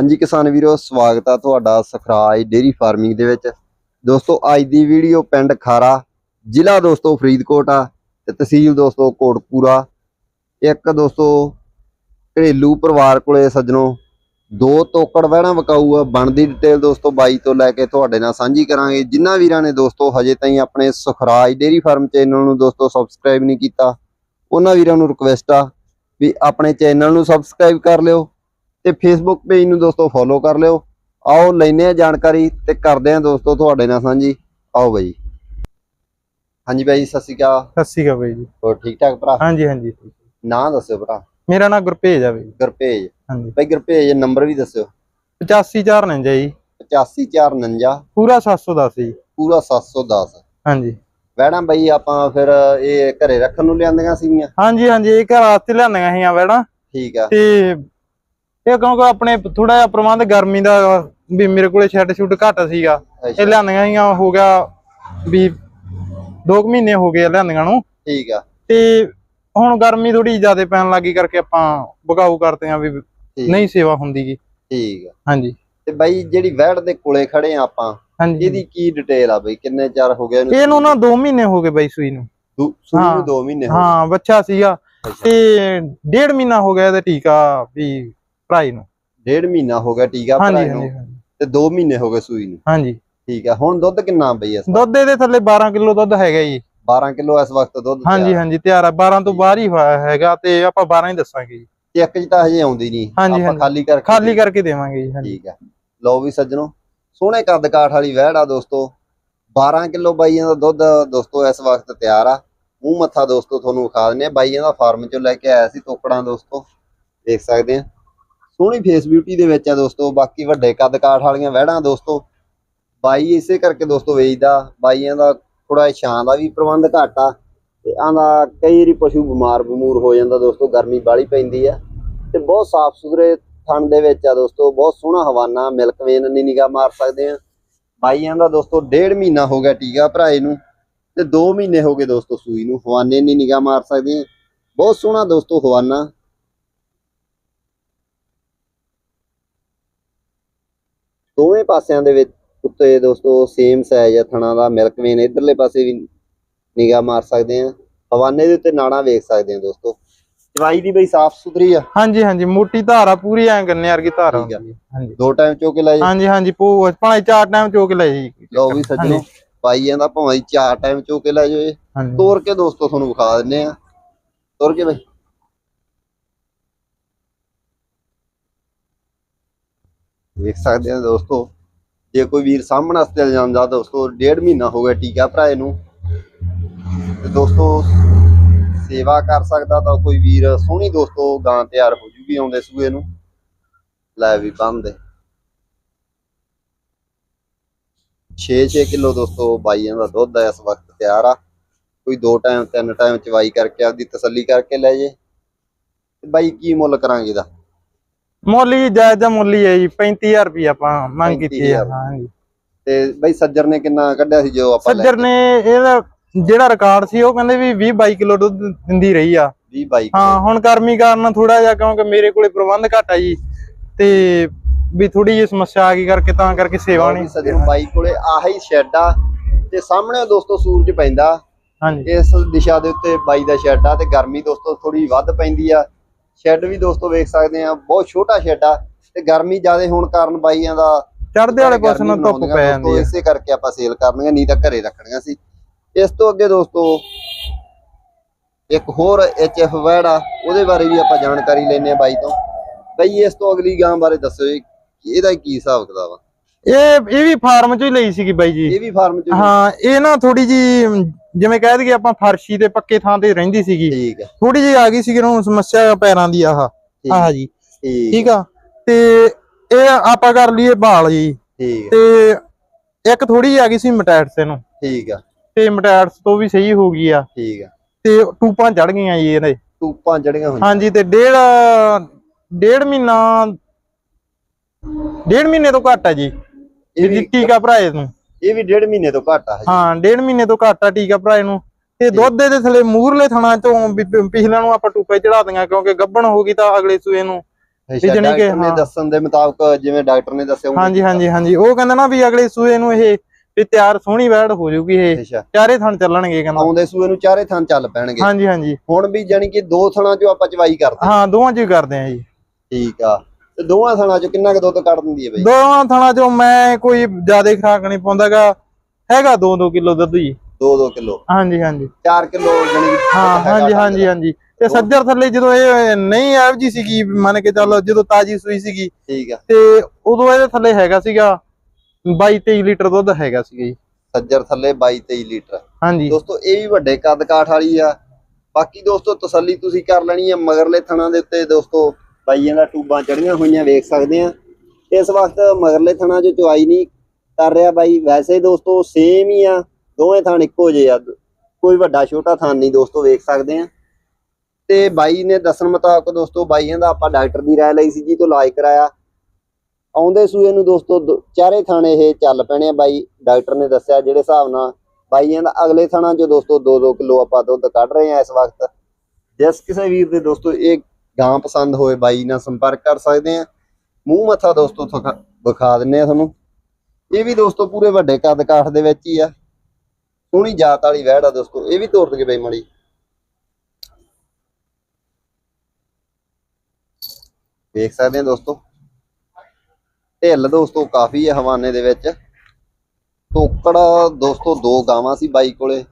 ਹਾਂਜੀ ਕਿਸਾਨ ਵੀਰੋ, ਸਵਾਗਤ ਆ ਤੁਹਾਡਾ ਸਖਰਾਜ ਡੇਰੀ ਫਾਰਮਿੰਗ ਦੇ ਵਿੱਚ। ਦੋਸਤੋ, ਅੱਜ ਦੀ ਵੀਡੀਓ ਪਿੰਡ ਖਾਰਾ, ਜ਼ਿਲ੍ਹਾ ਦੋਸਤੋ ਫਰੀਦਕੋਟ ਆ ਤੇ ਤਹਿਸੀਲ ਦੋਸਤੋ ਕੋਟਪੂਰਾ ਇੱਕ ਦੋਸਤੋ ਘਰੇਲੂ ਪਰਿਵਾਰ ਕੋਲੇ ਸੱਜਣੋ, ਦੋ ਤੋਕੜ ਵਹਿਣਾ ਵਕਾਊ ਆ, ਬਣਦੀ ਡਿਟੇਲ ਦੋਸਤੋ ਬਾਈ ਤੋਂ ਲੈ ਕੇ ਤੁਹਾਡੇ ਨਾਲ ਸਾਂਝੀ ਕਰਾਂਗੇ। ਜਿਨ੍ਹਾਂ ਵੀਰਾਂ ਨੇ ਦੋਸਤੋ ਹਜੇ ਤਾਈਂ ਆਪਣੇ ਸੁਖਰਾਜ ਡੇਰੀ ਫਾਰਮ ਚੈਨਲ ਨੂੰ ਦੋਸਤੋ ਸਬਸਕ੍ਰਾਈਬ ਨਹੀਂ ਕੀਤਾ, ਉਹਨਾਂ ਵੀਰਾਂ ਨੂੰ ਰਿਕਵੈਸਟ ਆ ਵੀ ਆਪਣੇ ਚੈਨਲ ਨੂੰ ਸਬਸਕ੍ਰਾਈਬ ਕਰ ਲਿਓ। ਤੇ ਫੇਸਬੁੱਕ ਪੇਜ ਨੂੰ ਦੋਸਤੋ ਫੋਲੋ ਕਰ ਲਿਓ। ਆਓ ਲੈਨੇ ਆ ਜਾਣਕਾਰੀ ਤੇ ਕਰਦੇ ਆ ਦੋਸਤੋ ਤੁਹਾਡੇ ਨਾਲ ਸਾਂਝੀ। ਆਓ ਬਾਈ ਹਾਂਜੀ ਬਾਈ ਸਤਿ ਸ਼੍ਰੀ ਅਕਾਲ। ਸਤਿ ਸ਼੍ਰੀ ਅਕਾਲ ਬਾਈ ਜੀ। ਹੋਰ ਠੀਕ ਠਾਕ ਭਰਾ? ਹਾਂਜੀ ਹਾਂਜੀ। ਨਾਂ ਦੱਸਿਓ ਭਰਾ। ਮੇਰਾ ਨਾਮ ਗੁਰਪੇਜ ਆ ਬਾਈ ਗੁਰਪੇਜ। ਹਾਂਜੀ। ਬਾਈ ਗੁਰਪੇਜ ਨੰਬਰ ਵੀ ਦੱਸਿਓ। 85449 ਜੀ। 85449 ਪੂਰਾ 710 ਜੀ। ਪੂਰਾ 710 ਹਾਂਜੀ। ਵੈਣਾ ਬਾਈ ਆਪਾਂ ਫਿਰ ਇਹ ਘਰੇ ਰੱਖਣ ਨੂੰ ਲਿਆਂਦੀਆਂ ਸੀਗੀਆਂ? ਹਾਂਜੀ ਹਾਂਜੀ ਇਹ ਘਰ ਵਾਸਤੇ ਲਿਆਂਦੀਆਂ ਸੀਆਂ ਵੈੜਾਂ। ਠੀਕ ਆ। ਤੇ ਇਹ ਕਿਉਂਕਿ ਆਪਣੇ ਥੋੜਾ ਜਿਹਾ ਪ੍ਰਬੰਧ ਗਰਮੀ ਦਾ ਵੀ ਮੇਰੇ ਕੋਲੇ ਸ਼ੈੱਡ ਸ਼ੂਟ ਘੱਟ ਸੀਗਾ। ਇਹ ਲਿਆਂਦੀਆਂ ਸੀਆਂ ਹੋ ਗਿਆ ਵੀ 2 ਮਹੀਨੇ ਹੋ ਗਏ ਲਿਆਂਦੀਆਂ ਨੂੰ। ਠੀਕ ਆ। ਤੇ ਹੁਣ ਗਰਮੀ ਥੋੜੀ ਜ਼ਿਆਦਾ ਪੈਣ ਲੱਗੀ ਕਰਕੇ ਆਪਾਂ ਬਗਾਊ ਕਰਦੇ ਆ ਵੀ ਨਹੀਂ ਸੇਵਾ ਹੁੰਦੀ ਗੀ। ਠੀਕ ਆ। ਹਾਂਜੀ। ਤੇ ਬਾਈ ਜਿਹੜੀ ਵੈੜ ਦੇ ਕੋਲੇ ਖੜੇ ਆ ਆਪਾਂ ਹਾਂਜੀ। ਇਹਦੀ ਕੀ ਡਿਟੇਲ ਆ ਬਈ? ਕਿੰਨੇ ਚਾਰ ਹੋ ਗਏ ਇਹਨੂੰ ਨਾ 2 ਮਹੀਨੇ ਹੋ ਗਏ ਬਾਈ ਸੂਈ ਨੂੰ। ਸੂਈ ਹਾਂ। ਨੂੰ 2 ਮਹੀਨੇ ਹੋ ਹਾਂ ਬੱਚਾ ਸੀਗਾ। ਤੇ ਡੇਢ ਮਹੀਨਾ ਹੋ ਗਿਆ ਇਹਦਾ ਟੀਕਾ ਵੀ ਭਰਾਈ ਨੂੰ। ਡੇਢ ਮਹੀਨਾ ਹੋ ਗਿਆ ਟੀਕਾ ਹਾਂਜੀ ਨੂੰ। ਤੇ 2 ਮਹੀਨੇ ਹੋ ਗਏ ਸੂਈ ਨੂੰ। ਹਾਂਜੀ। ਠੀਕ ਆ ਹੁਣ ਦੁੱਧ ਕਿੰਨਾ ਬਈ ਇਸ ਦੁੱਧ ਇਹਦੇ ਥੱਲੇ 12 ਕਿਲੋ ਦੁੱਧ ਹੈਗਾ ਜੀ। 12 ਕਿਲੋ ਇਸ ਵਕਤ ਦੁੱਧ ਹਾਂਜੀ। ਹਾਂਜੀ ਤਿਆਰ ਆ। 12 ਤੋਂ ਬਾਹਰ ਹੀ ਹੈਗਾ ਤੇ ਆਪਾਂ 12 ਹੀ ਦੱਸਾਂਗੇ ਜੀ। ਇੱਕ ਚ ਤਾਂ ਹਜੇ ਆਉਂਦੀ ਨਹੀਂ। ਆਪਾਂ। ਖਾਲੀ ਕਰਕੇ ਖਾਲੀ ਕਰਕੇ ਦੇਵਾਂਗੇ ਜੀ ਠੀਕ ਆ। ਲਓ ਵੀ ਸੱਜਣੋ ਸੋਹਣੇ ਕੱਦ ਕਾਠ ਵਾਲੀ ਵਹਿੜ ਆ ਦੋਸਤੋ। 12 ਕਿਲੋ ਬਾਈਆਂ ਦਾ ਦੁੱਧ ਦੋਸਤੋ ਇਸ ਵਕਤ ਤਿਆਰ ਆ। ਮੂੰਹ ਮੱਥਾ ਦੋਸਤੋ ਤੁਹਾਨੂੰ ਵਿਖਾ ਦਿੰਨੇ ਆ। ਬਾਈਆਂ ਦਾ ਫਾਰਮ ਚੋਂ ਲੈ ਕੇ ਆਇਆ ਸੀ ਤੋਕੜਾਂ ਦੋਸਤੋ। ਦੇਖ ਸਕਦੇ ਆ। ਸੋਹਣੀ ਫੇਸ ਬਿਊਟੀ ਦੇ ਵਿੱਚ ਆ ਦੋਸਤੋ, ਬਾਕੀ ਵੱਡੇ ਕੱਦ ਕਾਠ ਵਾਲੀਆਂ ਵਹਿੜਾਂ ਦੋਸਤੋ। ਬਾਈ ਇਸੇ ਕਰਕੇ ਦੋਸਤੋ ਵੇਚਦਾ, ਬਾਈਆਂ ਦਾ ਥੋੜਾ ਛਾਂ ਦਾ ਵੀ ਪ੍ਰਬੰਧ ਘੱਟ ਆ। ਤੇ ਆਂਦਾ ਕਈ ਵਾਰੀ ਪਸ਼ੂ ਬਿਮਾਰ ਬਮੂਰ ਹੋ ਜਾਂਦਾ ਦੋਸਤੋ, ਗਰਮੀ ਬਾਲੀ ਪੈਂਦੀ ਆ। ਤੇ ਬਹੁਤ ਸਾਫ਼ ਸੁਥਰੇ ਥਣ ਦੇ ਵਿੱਚ ਆ ਦੋਸਤੋ, ਬਹੁਤ ਸੋਹਣਾ ਹਵਾਨਾ ਮਿਲਕ ਵੇਨ ਦੀ ਨਿਗਾਹ ਮਾਰ ਸਕਦੇ ਆ। ਬਾਈਆਂ ਦਾ ਦੋਸਤੋ, ਡੇਢ ਮਹੀਨਾ ਹੋ ਗਿਆ ਟੀਕਾ ਭਰਾਏ ਨੂੰ, ਤੇ 2 ਮਹੀਨੇ ਹੋ ਗਏ ਦੋਸਤੋ ਸੂਈ ਨੂੰ, ਹਵਾਨੇ ਦੀ ਨਿਗਾਹ ਮਾਰ ਸਕਦੇ ਬਹੁਤ ਸੋਹਣਾ ਦੋਸਤੋ ਹਵਾਨਾ। ਦੋਵੇਂ ਪਾਸਿਆਂ ਦੇ ਵਿੱਚ ਉੱਤੇ ਦੋਸਤੋ ਸੇਮ ਸਾਈਜ਼ ਆ ਥਣਾ ਦਾ ਮਿਲਕ ਵੇਨ ਇਧਰਲੇ ਪਾਸੇ ਵੀ ਨਿਗਾਹ ਮਾਰ ਸਕਦੇ ਆ। ਹਵਾਨੇ ਦੇ ਉੱਤੇ ਨਾੜਾਂ ਵੇਖ ਸਕਦੇ ਆ ਦੋਸਤੋ। ਚਵਾਈ ਦੀ ਬਈ ਸਾਫ਼ ਸੁਥਰੀ ਆ। ਹਾਂਜੀ ਹਾਂਜੀ ਮੋਟੀ ਧਾਰਾ ਪੂਰੀ ਐ ਗੰਨੇ ਵਰਗੀ ਧਾਰਾ ਹੈ ਹਾਂਜੀ। ਦੋ ਟਾਈਮ ਚੋ ਕੇ ਲੈ ਜਾ ਹਾਂਜੀ ਹਾਂਜੀ ਪੋ ਭਾਵੇਂ ਚਾਰ ਟਾਈਮ ਚੋ ਕੇ ਲੈ ਜੀ ਲਓ ਵੀ ਸੱਜਣੋ ਪਾਈਆਂ ਦਾ ਭਾਵੇਂ ਚਾਰ ਟਾਈਮ ਚੋ ਕੇ ਲੈ ਜਾਓ ਤੋਰ ਕੇ ਦੋਸਤੋ ਤੁਹਾਨੂੰ ਵਿਖਾ ਦਿੰਨੇ ਆ। ਤੋਰ ਕੇ ਬਈ। ਵੇਖ ਸਕਦੇ ਆ ਦੋਸਤੋ। ਜੇ ਕੋਈ ਵੀਰ ਸਾਹਮਣੇ ਵਾਸਤੇ ਜਾਂਦਾ ਦੋਸਤੋ ਡੇਢ ਮਹੀਨਾ ਹੋ ਗਿਆ ਟੀਕਾ ਭਰਾਏ ਨੂੰ। ਤੇ ਦੋਸਤੋ, ਸੇਵਾ ਕਰ ਸਕਦਾ ਤਾਂ ਕੋਈ ਵੀਰ ਸੋਹਣੀ ਦੋਸਤੋ ਗਾਂ ਤਿਆਰ ਹੋ ਜੂਗੀ ਆਉਂਦੇ ਸੂਏ ਨੂੰ। ਲੈ ਵੀ ਬੰਦੇ 6-6 ਕਿਲੋ ਦੋਸਤੋ ਬਾਈਆਂ ਦਾ ਦੁੱਧ ਹੈ ਇਸ ਵਕਤ ਤਿਆਰ ਆ। ਕੋਈ ਦੋ ਟਾਈਮ, ਤਿੰਨ ਟਾਈਮ ਚਵਾਈ ਕਰਕੇ ਆਪਦੀ ਤਸੱਲੀ ਕਰਕੇ ਲੈ ਜੇ। ਤੇ ਬਾਈ, ਕੀ ਮੁੱਲ ਕਰਾਂਗੇ ਇਹਦਾ? ਮੁੱਲ ਜੀ ਜਾਇਜ਼ ਦਾ ਮੁੱਲ ਹੀ ਹੈ ਜੀ 35000 ਰੁਪਏ ਆਪਾਂ ਮੰਗ ਕੀਤੀ ਹੈ। 35,000 ਹਾਂਜੀ ਤੇ ਬਾਈ ਸੱਜਰ ਨੇ ਕਿੰਨਾ ਕੱਢਿਆ ਸੀ ਜੋ ਆਪਾਂ ਲੈ ਸੱਜਰ ਨੇ ਇਹਦਾ ਜਿਹੜਾ ਰਿਕਾਰਡ ਸੀ ਉਹ ਕਹਿੰਦੇ ਵੀ 20 22 ਕਿਲੋ ਦੁੱਧ ਦਿੰਦੀ ਰਹੀ ਆ। 20 ਬਾਈ ਹਾਂ ਹੁਣ ਗਰਮੀ ਕਾਰਨ ਥੋੜਾ ਜਿਹਾ ਕਿਉਂਕਿ ਮੇਰੇ ਕੋਲੇ ਪ੍ਰਬੰਧ ਘੱਟ ਆ ਜੀ ਤੇ ਵੀ ਥੋੜੀ ਜਿਹੀ ਸਮੱਸਿਆ ਆ ਗਈ ਕਰਕੇ ਤਾਂ ਕਰਕੇ ਸੇਵਾ ਨਹੀਂ ਸੱਜਣ ਬਾਈ ਕੋਲੇ ਆਹੀ ਸ਼ੈੱਡ ਆ ਤੇ ਸਾਹਮਣੇ ਦੋਸਤੋ ਸੂਰਜ ਪੈਂਦਾ। ਹਾਂਜੀ। ਇਸ ਦਿਸ਼ਾ ਦੇ ਉੱਤੇ ਬਾਈ ਦਾ ਸ਼ੈੱਡ ਆ ਤੇ ਗਰਮੀ ਦੋਸਤੋ ਥੋੜੀ ਵੱਧ ਪੈਂਦੀ ਆ। ਸ਼ੈੱਡ ਵੀ ਦੋਸਤੋ ਵੇਖ ਸਕਦੇ ਆ ਬਹੁਤ ਛੋਟਾ ਸ਼ੈੱਡ ਆ ਤੇ ਗਰਮੀ ਜ਼ਿਆਦਾ ਹੋਣ ਕਾਰਨ ਬਾਈਆਂ ਦਾ ਚੜਦੇ ਵਾਲੇ ਪਾਸੇ ਨੂੰ ਧੁੱਪ ਪੈ ਜਾਂਦੀ ਹੈ ਇਸੇ ਕਰਕੇ ਆਪਾਂ ਸੇਲ ਕਰਨੀਆਂ ਨਹੀਂ ਤਾਂ ਘਰੇ ਰੱਖਣੀਆਂ ਸੀ। ਇਸ ਤੋਂ ਅੱਗੇ ਦੋਸਤੋ ਇੱਕ ਹੋਰ ਐਚਐਫ ਵੈੜ ਉਹਦੇ ਬਾਰੇ ਵੀ ਆਪਾਂ ਜਾਣਕਾਰੀ ਲੈਣੇ ਆ ਬਾਈ ਤੋਂ। ਬਈ ਇਸ ਤੋਂ ਅਗਲੀ ਗਾਂ ਬਾਰੇ ਦੱਸੋ ਜੀ ਇਹਦਾ ਕੀ ਹਿਸਾਬ ਕਿਤਾਬ ਆ? ਇਹ ਇਹ ਵੀ ਫਾਰਮ ਚੋਂ ਹੀ ਲਈ ਸੀਗੀ ਬਾਈ ਜੀ। ਇਹ ਵੀ ਫਾਰਮ ਚ ਹਾਂ ਇਹ ਨਾ ਥੋੜੀ ਜੀ ਜਿਵੇਂ ਕਹਿ ਦਈਏ ਆਪਾਂ ਫਰਸ਼ੀ ਤੇ ਪੱਕੇ ਥਾਂ ਤੇ ਰਹਿੰਦੀ ਸੀਗੀ। ਠੀਕ ਥੋੜੀ ਜੀ ਆ ਗਈ ਸੀਗੀ ਉਹਨੂੰ ਸਮੱਸਿਆ ਪੈਰਾਂ ਦੀ ਆਹ। ਆਹ ਜੀ। ਠੀਕ। ਆ। ਤੇ ਇਹ ਆਪਾਂ ਕਰ ਲਈਏ ਬਾਲ ਜੀ। ਠੀਕ ਤੇ ਇੱਕ ਥੋੜੀ ਆ ਗਈ ਸੀ ਮਟੈਟਸ ਇਹਨੂੰ। ਠੀਕ ਆ। ਤੇ ਮਟੈਟਸ ਤੋਂ ਵੀ ਸਹੀ ਹੋ ਗਈ ਆ। ਠੀਕ ਆ। ਤੇ ਟੂਪਾਂ ਚੜ ਗਈਆਂ ਜੀ ਇਹਦੇ। ਧੂਪਾਂ ਜੜੀਆਂ ਹੋਈਆਂ। ਹਾਂਜੀ ਤੇ ਡੇਢ ਡੇਢ ਮਹੀਨਾ ਡੇਢ ਮਹੀਨੇ ਤੋਂ ਘੱਟ ਆ ਜੀ। ਇਹ ਟੀਕਾ ਭਰਾਏ ਨੂੰ ਇਹ ਵੀ ਡੇਢ ਮਹੀਨੇ ਤੋਂ ਘੱਟ ਆ। ਹਾਂ ਡੇਢ ਮਹੀਨੇ ਤੋਂ ਘੱਟ ਆ ਟੀਕਾ ਭਰਾਏ ਨੂੰ ਤੇ ਦੁੱਧ ਦੇ ਥਲੇ ਮੂਰਲੇ ਥਣਾ ਚੋਂ ਵੀ ਪ- ਪਿਛਲੇ ਨੂੰ ਆਪਾਂ ਟੂਪੇ ਚੜਾ ਦਿੰਗਾ ਕਿਉਂਕਿ ਗੱਬਣ ਹੋ ਗਈ ਤਾਂ ਅਗਲੇ ਸੂਏ ਨੂੰ। ਜਾਣੀ ਕਿ ਨੇ ਹਾਂ। ਦੱਸਣ ਦੇ ਮੁਤਾਬਕ ਜਿਵੇਂ ਡਾਕਟਰ ਨੇ ਦੱਸਿਆ ਹਾਂਜੀ ਹਾਂਜੀ ਹਾਂਜੀ। ਉਹ ਕਹਿੰਦਾ ਨਾ ਵੀ ਅਗਲੇ ਸੂਏ ਨੂੰ ਇਹ ਵੀ ਤਿਆਰ ਸੋਹਣੀ ਵੈੜ ਹੋ ਜਾਊਗੀ ਇਹ। ਚਾਰੇ ਥਣ ਚੱਲਣਗੇ ਕਹਿੰਦਾ। ਆਉਂਦੇ ਸੂਏ ਨੂੰ ਚਾਰੇ ਥਾਂ ਚੱਲ ਪੈਣਗੇ। ਹਾਂਜੀ ਹਾਂਜੀ। ਹੁਣ ਵੀ ਜਾਨੀ ਕਿ ਦੋ ਥਣਾਂ ਚੋਂ ਆਪਾਂ ਚਵਾਈ ਕਰਦੇ ਹਾਂ। ਦੋਵਾਂ ਚ ਹੀ ਕਰਦੇ ਆ ਜੀ। ਠੀਕ ਆ। ਤੇ ਦੋਵਾਂ ਥਣਾਂ ਚੋਂ ਕਿੰਨਾ ਕੁ ਦੁੱਧ ਕੱਢ ਦਿੰਦੀ ਹੈ ਬਈ? ਦੋਵਾਂ ਥਣਾਂ ਚੋਂ ਮੈਂ ਕੋਈ ਜ਼ਿਆਦਾ ਖਰਾਕ ਨਹੀਂ ਪਾਉਂਦਾਗਾ ਹੈਗਾ। 2-2 ਕਿਲੋ ਦੁੱਧ ਜੀ। 2-2 ਕਿਲੋ? ਹਾਂਜੀ ਹਾਂਜੀ। 4 ਕਿਲੋ ਕਿ ਹਾਂ ਹਾਂਜੀ ਹਾਂਜੀ ਹਾਂਜੀ। ਤੇ ਸੱਜਰ ਥੱਲੇ ਜਦੋਂ ਇਹ ਨਹੀਂ ਐਵ ਜੀ ਸੀਗੀ ਮੰਨ ਕੇ ਚੱਲ ਜਦੋਂ ਤਾਜੀ ਸੂਈ ਸੀਗੀ ਠੀਕ ਆ। ਤੇ ਉਦੋਂ ਇਹਦੇ ਥੱਲੇ ਹੈਗਾ ਸੀਗਾ 22-23 ਲੀਟਰ ਦੁੱਧ ਹੈਗਾ ਸੀਗਾ ਜੀ। ਸੱਜਰ ਥੱਲੇ 22-23 ਲੀਟਰ। ਹਾਂਜੀ। ਦੋਸਤੋ ਇਹ ਵੀ ਵੱਡੇ ਕੱਦ ਕਾਠ ਵਾਲੀ ਆ। ਬਾਕੀ ਦੋਸਤੋ ਤਸੱਲੀ ਤੁਸੀਂ ਕਰ ਲੈਣੀ ਆ ਮਗਰਲੇ ਥਣਾਂ ਦੇ ਉੱਤੇ ਦੋਸਤੋ। ਬਾਈਆਂ ਦਾ ਟੂਬਾਂ ਚੜੀਆਂ ਹੋਈਆਂ ਵੇਖ ਸਕਦੇ ਆ ਇਸ ਵਕਤ ਮਗਰਲੇ ਥਣਾਂ 'ਚ ਚੁਆਈ ਨਹੀਂ ਕਰ ਰਿਹਾ ਬਾਈ। ਵੈਸੇ ਦੋਸਤੋ ਸੇਮ ਹੀ ਆ, ਦੋਵੇਂ ਥਣ ਇੱਕੋ ਜਿਹੇ ਆ। ਕੋਈ ਵੱਡਾ ਛੋਟਾ ਥਣ ਨਹੀਂ ਦੋਸਤੋ, ਵੇਖ ਸਕਦੇ ਆ ਤੇ ਬਾਈ ਨੇ ਦੱਸਣ ਮੁਤਾਬਕ ਦੋਸਤੋ ਬਾਈਆਂ ਦਾ ਆਪਾਂ ਡਾਕਟਰ ਦੀ ਰਾਏ ਲਈ ਸੀ ਜੀ, ਤੋਂ ਇਲਾਜ ਕਰਾਇਆ। ਆਉਂਦੇ ਸੂਏ ਨੂੰ ਦੋਸਤੋ ਦੋ- ਚਾਰੇ ਥਾਣੇ ਇਹ ਚੱਲ ਪੈਣੇ ਆ ਬਾਈ। ਡਾਕਟਰ ਨੇ ਦੱਸਿਆ ਜਿਹੜੇ ਹਿਸਾਬ ਨਾਲ ਬਾਈਆਂ ਦਾ ਅਗਲੇ ਥਾਣਾ ਚ ਦੋਸਤੋ 2-2 ਕਿਲੋ ਆਪਾਂ ਦੁੱਧ ਕੱਢ ਰਹੇ ਆ ਇਸ ਵਕਤ। ਜਿਸ ਕਿਸੇ ਵੀਰ ਦੇ ਦੋਸਤੋ ਇਹ ਗਾਂ ਪਸੰਦ ਹੋਏ ਬਾਈ ਨਾਲ ਸੰਪਰਕ ਕਰ ਸਕਦੇ ਆ ਮੂੰਹ ਮੱਥਾ ਦੋਸਤੋ ਵਿਖਾ ਦਿੰਨੇ ਆ ਤੁਹਾਨੂੰ। ਇਹ ਵੀ ਦੋਸਤੋ ਪੂਰੇ ਵੱਡੇ ਕੱਦ ਕਾਠ ਦੇ ਵਿੱਚ ਹੀ ਆ। ਸੋਹਣੀ ਜਾਤ ਵਾਲੀ ਵਹਿੜ ਆ ਦੋਸਤੋ, ਇਹ ਵੀ ਤੋੜ ਕੇ ਬਈ ਮੜੀ। ਵੇਖ ਸਕਦੇ ਆ ਦੋਸਤੋ। ਢਿੱਲ ਦੋਸਤੋ ਕਾਫੀ ਹੈ ਹਵਾਨੇ ਦੇ ਵਿੱਚ। ਟੋਕੜ ਦੋਸਤੋ ਦੋ ਗਾਵਾਂ ਸੀ ਬਾਈ ਕੋਲੇ।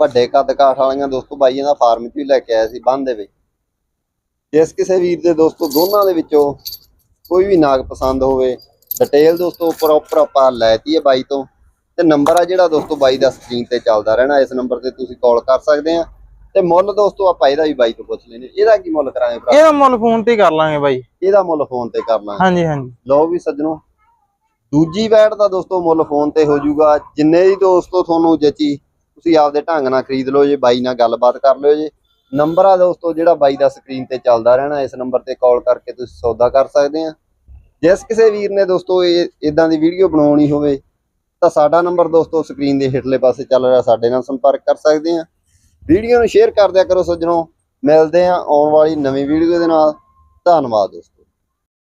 ਵੱਡੇ ਕੱਦ ਕਾਠ ਵਾਲੀਆਂ ਦੋਸਤੋ ਬਾਈਆਂ ਦਾ ਫਾਰਮ ਚ ਵੀ ਲੈ ਕੇ ਆਇਆ ਸੀ ਬੰਦ ਦੇ ਵਿੱਚ। ਜਿਸ ਕਿਸੇ ਵੀਰ ਦੇ ਦੋਸਤੋ ਦੋਨਾਂ ਦੇ ਵਿੱਚੋਂ ਕੋਈ ਵੀ ਨਾਗ ਪਸੰਦ ਹੋਵੇ ਡਿਟੇਲ ਦੋਸਤੋ ਪ੍ਰੋਪਰ ਆਪਾਂ ਲੈਤੀ ਹੈ ਬਾਈ ਤੋਂ। ਤੇ ਨੰਬਰ ਆ ਜਿਹੜਾ ਦੋਸਤੋ ਬਾਈ ਦਾ ਸਕਰੀਨ ਤੇ ਚੱਲਦਾ ਰਹਿਣਾ ਇਸ ਨੰਬਰ ਤੇ ਤੁਸੀਂ ਕਾਲ ਕਰ ਸਕਦੇ ਆ। ਤੇ ਮੁੱਲ ਦੋਸਤੋ ਆਪਾਂ ਇਹਦਾ ਵੀ ਬਾਈ ਤੋਂ ਪੁੱਛ ਲੈਨੇ ਇਹਦਾ ਕੀ ਮੁੱਲ ਕਰਾਂਗੇ ਭਰਾ? ਇਹਦਾ ਮੁੱਲ ਫੋਨ ਤੇ ਕਰ ਲਾਂਗੇ ਬਾਈ। ਇਹਦਾ ਮੁੱਲ ਫੋਨ ਤੇ ਕਰਨਾ ਹਾਂਜੀ ਹਾਂਜੀ। ਲਓ ਵੀ ਸੱਜਣੋ ਦੂਜੀ ਵੈਟ ਦਾ ਦੋਸਤੋ ਮੁੱਲ ਫੋਨ ਤੇ ਹੋ ਜਾਊਗਾ। ਜਿੰਨੇ ਦੀ ਦੋਸਤੋ ਤੁਹਾਨੂੰ ਜਚੀ ਤੁਸੀਂ ਆਪਦੇ ਢੰਗ ਨਾਲ ਖਰੀਦ ਲਓ ਜੇ ਬਾਈ ਨਾਲ ਗੱਲਬਾਤ ਕਰ ਲਿਓ ਜੇ। ਨੰਬਰ ਆ ਦੋਸਤੋ, ਜਿਹੜਾ ਬਾਈ ਦਾ ਸਕਰੀਨ ਤੇ ਚੱਲਦਾ ਰਹਿਣਾ, ਇਸ ਨੰਬਰ ਤੇ ਕਾਲ ਕਰਕੇ ਤੁਸੀਂ ਸੌਦਾ ਕਰ ਸਕਦੇ ਆ। ਜਿਸ ਕਿਸੇ ਵੀਰ ਨੇ ਦੋਸਤੋ, ਇਹ ਇਦਾਂ ਦੀ ਵੀਡੀਓ ਬਣਾਉਣੀ ਹੋਵੇ, ਤਾਂ ਸਾਡਾ ਨੰਬਰ ਦੋਸਤੋ ਸਕਰੀਨ ਦੇ ਹੇਠਲੇ ਪਾਸੇ ਚੱਲ ਰਿਹਾ, ਸਾਡੇ ਨਾਲ ਸੰਪਰਕ ਕਰ ਸਕਦੇ ਆ। ਵੀਡੀਓ ਨੂੰ ਸ਼ੇਅਰ ਕਰ ਦਿਆ ਕਰੋ ਸੱਜਣੋ। ਮਿਲਦੇ ਆ ਆਉਣ ਵਾਲੀ ਨਵੀਂ ਵੀਡੀਓ ਦੇ ਨਾਲ। ਧੰਨਵਾਦ ਦੋਸਤੋ।